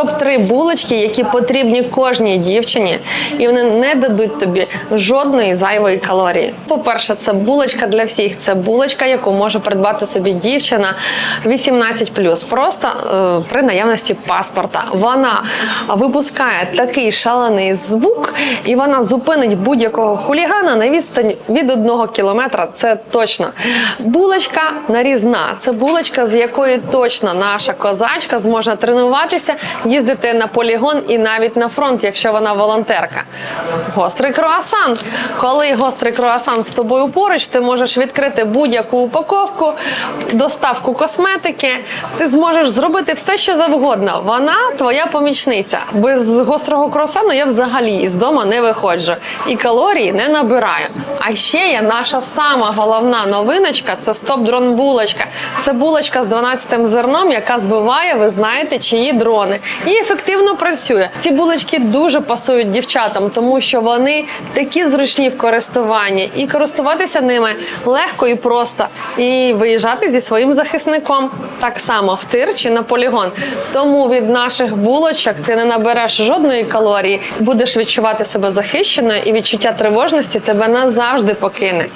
топ 3 булочки, які потрібні кожній дівчині, і вони не дадуть тобі жодної зайвої калорії. По-перше, це булочка для всіх. Це булочка, яку може придбати собі дівчина 18+, просто е, при наявності паспорта. Вона випускає такий шалений звук, і вона зупинить будь-якого хулігана на відстані від одного кілометра. Це точно. Булочка нарізна. Це булочка, з якої точно наша козачка зможе тренуватися, їздити на полігон і навіть на фронт, якщо вона волонтерка. Гострий круасан. Коли гострий круасан з тобою поруч, ти можеш відкрити будь-яку упаковку, доставку косметики. Ти зможеш зробити все, що завгодно. Вона твоя помічниця. Без гострого круасану я взагалі із дому не виходжу і калорії не набираю. А ще є наша сама головна новиночка це стоп-дрон булочка. Це булочка з 12 зерном, яка збиває, ви знаєте, чиї дрони. І ефективно працює. Ці булочки дуже пасують дівчатам, тому що вони такі зручні в користуванні, і користуватися ними легко і просто, і виїжджати зі своїм захисником так само в тир чи на полігон. Тому від наших булочок ти не набереш жодної калорії, будеш відчувати себе захищеною, і відчуття тривожності тебе назавжди покине.